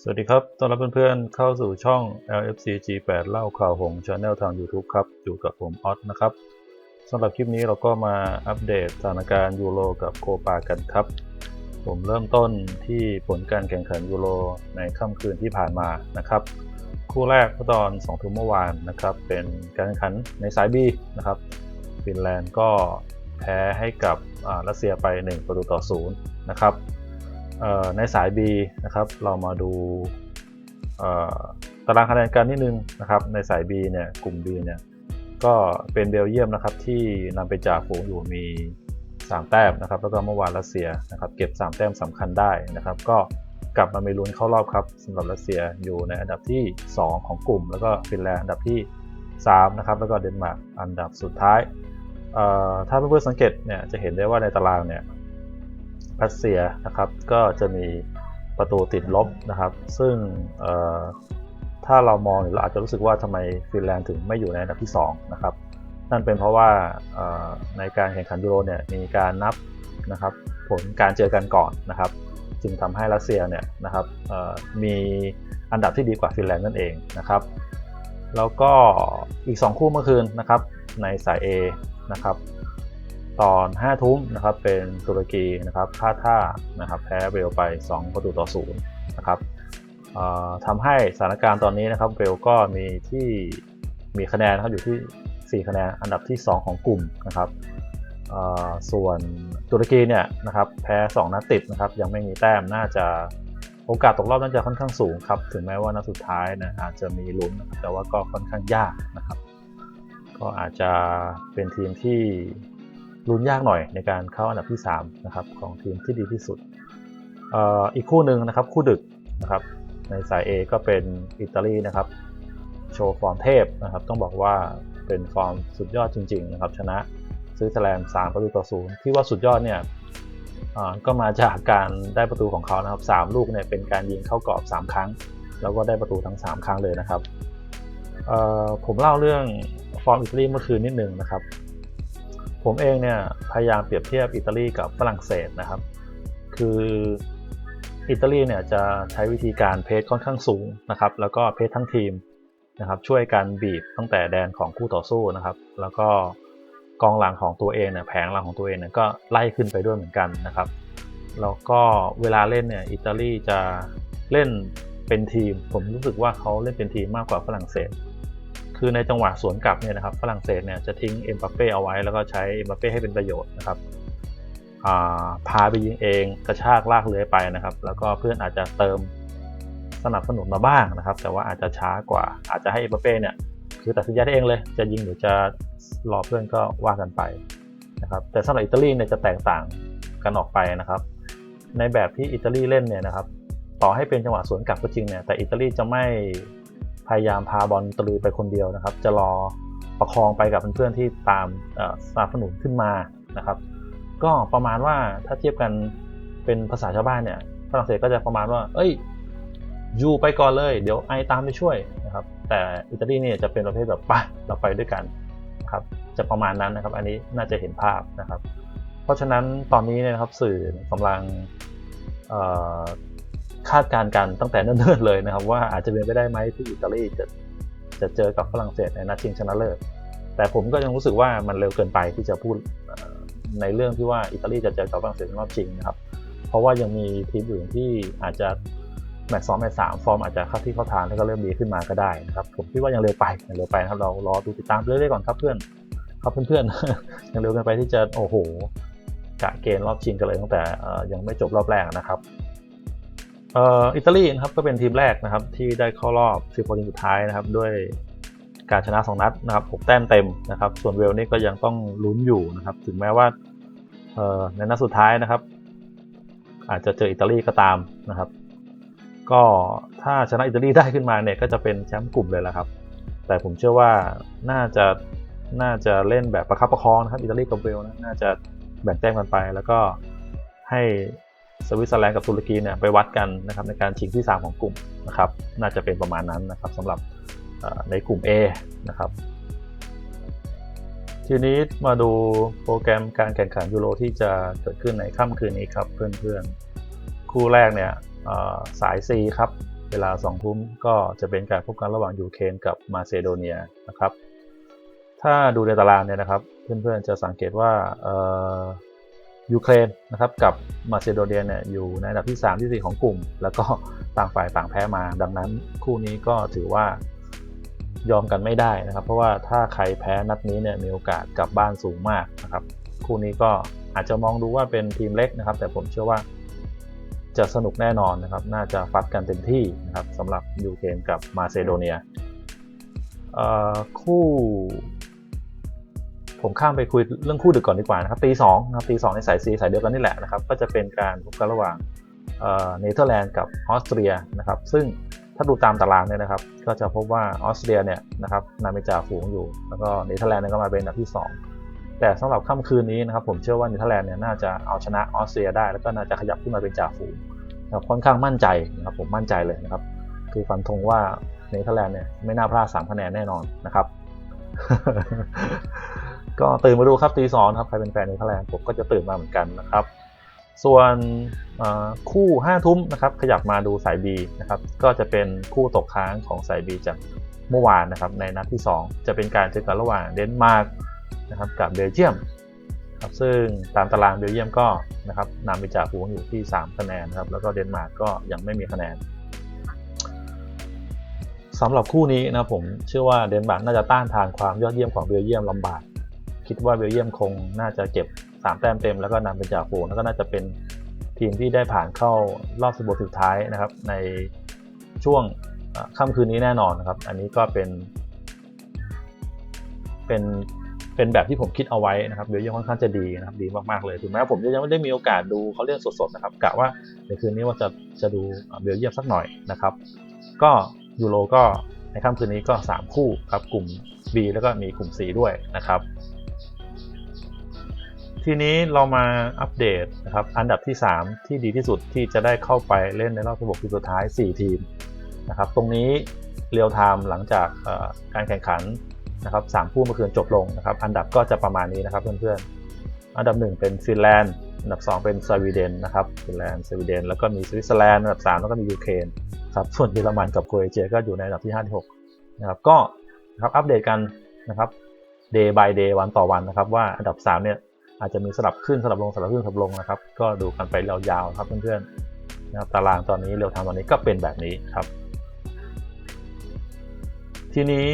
สวัสดีครับ ต้อนรับเพื่อนๆ เข้าสู่ช่อง LFC G8 เล่าข่าวหง Channel ทาง YouTube ครับ อยู่กับผมออสนะครับสำหรับคลิปนี้เราก็มาอัปเดตสถานการณ์ยูโรกับโคปากันครับ ผมเริ่มต้นที่ผลการแข่งขันยูโรในค่ำคืนที่ผ่านมานะครับ คู่แรกเมื่อตอน2ทุ่มเมื่อวานนะครับ เป็นการแข่งขันในสาย B นะครับ ฟินแลนด์ก็แพ้ให้กับอ่ารัสเซียไป 1 ประตูต่อ 0 นะครับ ในสาย B นะครับ เรามาดูตารางคะแนนกันนิดนึงนะครับ ในสาย B เนี่ย กลุ่ม B เนี่ย ก็เป็นเบลเยียมนะครับที่นำไปจากฝูงอยู่มี 3 แต้มนะครับ แล้วก็เมื่อวานรัสเซียนะครับ เก็บ 3 แต้มสำคัญได้นะครับ ก็กลับมามีลุ้นเข้ารอบครับสำหรับรัสเซียอยู่ในอันดับที่ 2 ของกลุ่ม แล้วก็ฟินแลนด์อันดับที่ 3 นะครับ แล้วก็เดนมาร์กอันดับสุดท้ายเอ่อถ้าเพื่อนๆสังเกตเนี่ยจะเห็นได้ว่าในตารางเนี่ย รัสเซียนะครับ ก็จะมีประตูติดลบนะครับ ซึ่งถ้าเรามองเราอาจจะรู้สึกว่าทำไมฟินแลนด์ถึงไม่อยู่ในอันดับที่2นะครับนั่นเป็นเพราะว่าในการแข่งขันยูโรเนี่ยมีการนับนะครับผลการเจอกันก่อนนะครับ จึงทำให้รัสเซียเนี่ยนะครับมีอันดับที่ดีกว่าฟินแลนด์นั่นเองนะครับ แล้วก็อีก 2 คู่เมื่อคืนนะครับในสาย A นะครับ ตอน 5 ทุ่มนะครับเป็นตุรกีนะครับพลาดท่านะครับแพ้เวลไป 2 ประตูต่อ0นะครับทำให้สถานการณ์ตอนนี้นะครับเวลก็มีที่มีคะแนนครับอยู่ที่ 4 คะแนนอันดับที่ 2 ของกลุ่มนะครับส่วนตุรกีเนี่ยนะครับแพ้ 2 นัดติดนะครับยังไม่มีแต้มน่าจะโอกาสตกรอบน่าจะค่อนข้างสูงครับถึงแม้ว่านัดสุดท้ายนะอาจจะมีลุ้นแต่ว่าก็ค่อนข้างยากนะครับ ก็อาจจะเป็นทีมที่ ลุ้นยากหน่อยในการเข้าอันดับที่3นะครับของทีมที่ดีที่สุดออีกคู่หนึ่งนะครับคู่ดึกนะครับในสาย A ก็เป็นอิตาลีนะครับโชว์ฟอร์มเทพนะครับต้องบอกว่าเป็นฟอร์มสุดยอดจริงๆนะครับชนะสวิตเซอร์แลนด์3ประตูต่อศูนย์ที่ว่าสุดยอดเนี่ยก็มาจากการได้ประตูของเขานะครับ3ลูกเนี่ยเป็นการยิงเข้ากรอบ 3 ครั้ง แล้วก็ได้ประตูทั้ง 3 ครั้งเลยนะครับผมเล่าเรื่องฟอร์มอิตาลีเมื่อคืนนิดนึงนะครับ ผมเองเนี่ยพยายามเปรียบเทียบอิตาลีกับฝรั่งเศสนะครับ คืออิตาลีเนี่ยจะใช้วิธีการเพสค่อนข้างสูงนะครับ แล้วก็เพสทั้งทีมนะครับ ช่วยกันบีบตั้งแต่แดนของคู่ต่อสู้นะครับ แล้วก็กองหลังของตัวเองเนี่ยแผงหลังของตัวเองเนี่ยก็ไล่ขึ้นไปด้วยเหมือนกันนะครับ แล้วก็เวลาเล่นเนี่ยอิตาลีจะเล่นเป็นทีม ผมรู้สึกว่าเขาเล่นเป็นทีมมากกว่าฝรั่งเศส คือในจังหวะสวนกลับเนี่ยนะครับฝรั่งเศสเนี่ยจะทิ้งเอ็มบัปเป้เอาไว้แล้วก็ใช้เอ็มบัปเป้ให้เป็นประโยชน์นะครับาพาไปยิงเองกระชากลากเลื้อยไปนะครับ แล้วก็เพื่อนอาจจะเติมสนับสนุนมาบ้างนะครับ แต่ว่าอาจจะช้ากว่าอาจจะให้เอ็มบัปเป้เนี่ยคือตัดสินใจได้เองเลย จะยิงหรือจะรอเพื่อนก็ว่ากันไปนะครับแต่สำหรับอิตาลีเนี่ยจะแตกต่างกันออกไปนะครับ ในแบบที่อิตาลีเล่นเนี่ยนะครับ ต่อให้เป็นจังหวะสวนกลับก็จริงเนี่ยแต่อิตาลีจะไม่ พยายามพาบอลตะลุยไปคนเดียวนะครับ จะรอประคองไปกับเพื่อนๆที่ตามสนับสนุนขึ้นมานะครับ ก็ประมาณว่าถ้าเทียบกันเป็นภาษาชาวบ้านเนี่ยฝรั่งเศสก็จะประมาณว่า เอ้ยยูไปก่อนเลย เดี๋ยวไอตามไปช่วยนะครับ แต่อิตาลีเนี่ยจะเป็นประเภทแบบไปเราไปด้วยกันนะครับจะประมาณนั้นนะครับ อันนี้น่าจะเห็นภาพนะครับ เพราะฉะนั้นตอนนี้เนยนะครับสื่อกำลัง คาดการณ์กันตั้งแต่เนิ่นๆเลยนะครับ ว่าอาจจะเป็นไปได้ไหมที่อิตาลีจะจะเจอกับฝรั่งเศสในนัดชิงชนะเลิศแต่ผมก็ยังรู้สึกว่ามันเร็วเกินไปที่จะพูดในเรื่องที่ว่าอิตาลีจะเจอกับฝรั่งเศสในรอบชิงนะครับ เพราะว่ายังมีทีมอื่นที่อาจจะแมตช์สองแมตช์สามฟอร์มอาจจะเข้าที่เข้าทางแล้วก็เริ่มดีขึ้นมาก็ได้นะครับ ผมคิดว่ายังเร็วไปยังเร็วไปนะครับเรารอดูติดตามเรื่อยๆก่อนครับเพื่อนครับเพื่อนๆยังเร็วเกินไปที่จะโอ้โหกะเกณฑ์รอบชิงกันเลยตั้งแต่ยังไม่จบรอบแรกนะครับ อิตาลีนะครับก็เป็นทีมแรกนะครับที่ได้เข้ารอบ10คนสุดท้ายนะครับด้วยการชนะ 2 นัดนะครับ 6 แต้มเต็มนะครับ ส่วนเวลนี่ก็ยังต้องลุ้นอยู่นะครับ ถึงแม้ว่าในนัดสุดท้ายนะครับ อาจจะเจออิตาลีก็ตามนะครับ ก็ถ้าชนะอิตาลีได้ขึ้นมาเนี่ยก็จะเป็นแชมป์กลุ่มเลยละครับ แต่ผมเชื่อว่าน่าจะน่าจะเล่นแบบประคับประคองนะครับอิตาลีกับเวลนะน่าจะแบ่งแต้มกันไป แล้วก็ให้ สวิตเซอร์แลนด์กับตุรกีเนี่ยไปวัดกันนะครับในการชิงที่ 3 ของกลุ่มนะครับน่าจะเป็นประมาณนั้นนะครับสำหรับในกลุ่ม A นะครับทีนี้มาดูโปรแกรมการแข่งขันยูโรที่จะเกิดขึ้นในค่ำคืนนี้ครับเพื่อนๆ คู่แรกเนี่ยสาย C ครับ เวลา2ทุ่มก็จะเป็นการพบกันระหว่างยูเครนกับมาซิโดเนียนะครับ ถ้าดูในตารางเนี่ยนะครับ เพื่อนๆจะสังเกตว่า ยูเครนนะครับกับมาซิโดเนียเนี่ยอยู่ในอันดับที่ 3 ที่ 4 ของกลุ่ม แล้วก็ต่างฝ่ายต่างแพ้มา ดังนั้นคู่นี้ก็ถือว่ายอมกันไม่ได้นะครับ เพราะว่าถ้าใครแพ้นัดนี้เนี่ยมีโอกาสกลับบ้านสูงมากนะครับคู่นี้ก็อาจจะมองดูว่าเป็นทีมเล็กนะครับ แต่ผมเชื่อว่าจะสนุกแน่นอนนะครับ น่าจะฟัดกันเต็มที่นะครับสำหรับยูเครนกับมาซิโดเนียคู่ ผมข้ามไปคุยเรื่องคู่ดึกก่อนดีกว่านะครับตีสองนะครับตีสองในสายซีสายเดียวกันนี่แหละนะครับก็จะเป็นการพบกันระหว่างเนเธอร์แลนด์กับออสเตรียนะครับซึ่งถ้าดูตามตารางเนี่ยนะครับ ก็จะพบว่าออสเตรียเนี่ยนะครับนำเป็นจ่าฝูงอยู่ แล้วก็เนเธอร์แลนด์ก็มาเป็นอันดับที่ 2 แต่สำหรับค่ำคืนนี้นะครับผมเชื่อว่าเนเธอร์แลนด์เนี่ยน่าจะเอาชนะออสเตรียได้แล้วก็น่าจะขยับขึ้นมาเป็นจ่าฝูงนะครับค่อนข้างมั่นใจนะครับผมมั่นใจเลยนะครับคือฟันธงว่าเนเธอร์แลนด์เนี่ยไม่น่าพลาด3คะแนนแน่นอนนะครับ ก็ตื่นมาดูครับตีสองครับใครเป็นแฟนเนเธอร์แลนด์ผมก็จะตื่นมาเหมือนกันนะครับ ส่วนคู่5ทุ่มนะครับขยับมาดูสาย B นะครับก็จะเป็นคู่ตกค้างของสาย B จากเมื่อวานนะครับในนัดที่ 2 จะเป็นการเจอกันระหว่างเดนมาร์กนะครับกับเบลเยียมครับซึ่งตามตารางเบลเยียมก็นะครับนำไปจากฝูงอยู่ที่ 3 คะแนนครับแล้วก็เดนมาร์กก็ยังไม่มีคะแนนสำหรับคู่นี้นะผมเชื่อว่าเดนมาร์กน่าจะต้านทานความยอดเยี่ยมของเบลเยียมลำบาก คิดว่าเบลเยียมคงน่าจะเก็บ 3 แต้มเต็ม แล้วก็นำเป็นจ่าฝูงแล้วก็น่าจะเป็นทีมที่ได้ผ่านเข้ารอบ16สุดท้ายนะครับ ในช่วงค่ำคืนนี้แน่นอนนะครับ อันนี้ก็เป็น เป็นเป็นแบบที่ผมคิดเอาไว้นะครับเบลเยียมค่อนข้างจะดีนะครับดีมากๆเลยถึงแม้ผมจะยังไม่ได้มีโอกาสดูเขาเล่นสดๆนะครับกะว่าในคืนนี้ว่าจะจะดูเบลเยียมสักหน่อยนะครับ ก็ยูโรก็ในค่ำคืนนี้ก็ 3 คู่ครับกลุ่ม B แล้วก็มีกลุ่ม C ด้วยนะครับ ทีนี้เรามาอัปเดตนะครับอันดับที่ 3 ที่ดีที่สุดที่จะได้เข้าไปเล่นในรอบ 16 ทีมสุดท้าย 4 ทีมนะครับตรงนี้เรียลไทม์หลังจากการแข่งขันนะครับ3คู่เมื่อคืนจบลงนะครับอันดับก็จะประมาณนี้นะครับเพื่อนๆอันดับ 1 เป็นฟินแลนด์อันดับ 2 เป็นสวีเดนนะครับฟินแลนด์สวีเดนแล้วก็มีสวิตเซอร์แลนด์อันดับ 3 แล้วก็มียูเครนครับส่วนเยอรมันกับโครเอเชียก็อยู่ในอันดับที่5ที่6นะครับก็นะครับอัปเดตกันนะครับ day by day วันต่อวันนะครับว่าอันดับ3เนี่ย อาจจะมีสลับขึ้นสลับลงสลับขึ้นสลับลงนะครับ ก็ดูกันไปยาวๆครับเพื่อนๆนะครับตารางตอนนี้เร็วทำตอนนี้ก็เป็นแบบนี้ครับ ทีนี้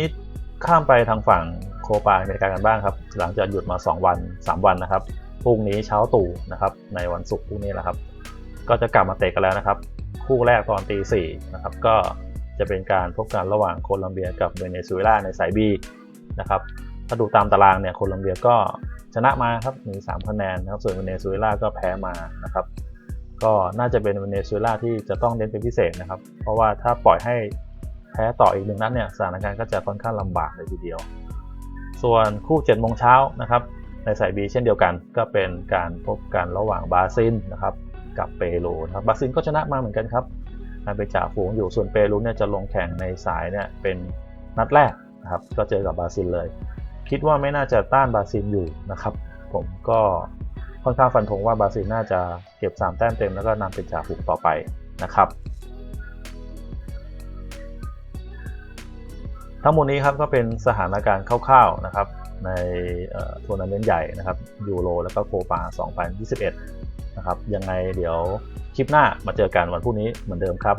ข้ามไปทางฝั่งโคปาอเมริกากันบ้างครับ หลังจากหยุดมา 2 วัน 3 วันนะครับพรุ่งนี้เช้าตู่นะครับ ในวันศุกร์พรุ่งนี้แหละครับ ก็จะกลับมาเตะกันแล้วนะครับ คู่แรกตอนตีสี่นะครับ ก็จะเป็นการพบกันระหว่างโคลัมเบียกับเวเนซุเอลาในสายบีนะครับถ้าดูตามตารางเนี่ยโคลัมเบียก็ ชนะมาครับมี3คะแนนนะครับส่วนเวเนซุเอลาก็แพ้มานะครับ ก็น่าจะเป็นเวเนซุเอลาที่จะต้องเน้นเป็นพิเศษนะครับ เพราะว่าถ้าปล่อยให้แพ้ต่ออีกหนึ่งนัดเนี่ยสถานการณ์ก็จะค่อนข้างลำบากเลยทีเดียว ส่วนคู่7โมงเช้านะครับในสายบีเช่นเดียวกันก็เป็นการพบกันระหว่างบาซิลนะครับกับเปรูนะครับบาซิลก็ชนะมาเหมือนกันครับไปจ่าฝูงอยู่ส่วนเปรูเนี่ยจะลงแข่งในสายเนี่ยเป็นนัดแรกนะครับก็เจอกับบาซิลเลย คิดว่าไม่น่าจะต้านบราซิลอยู่นะครับ ผมก็ค่อนข้างฟันธงว่าบราซิลน่าจะเก็บ 3 แต้มเต็มแล้วก็นำเป็นจ่าฝูงต่อไปนะครับทั้งหมดนี้ครับก็เป็นสถานการณ์คร่าวๆนะครับในทัวร์นาเมนต์ใหญ่นะครับยูโรแล้วก็โคปา 2021 นะครับยังไงเดี๋ยวคลิปหน้ามาเจอกันวันพรุ่งนี้เหมือนเดิมครับ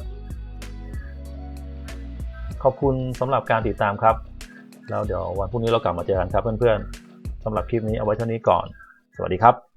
ขอบคุณสำหรับการติดตามครับ แล้วเดี๋ยววันพรุ่งนี้เรากลับมาเจอกันครับเพื่อนๆสำหรับคลิปนี้เอาไว้เท่านี้ก่อน สวัสดีครับ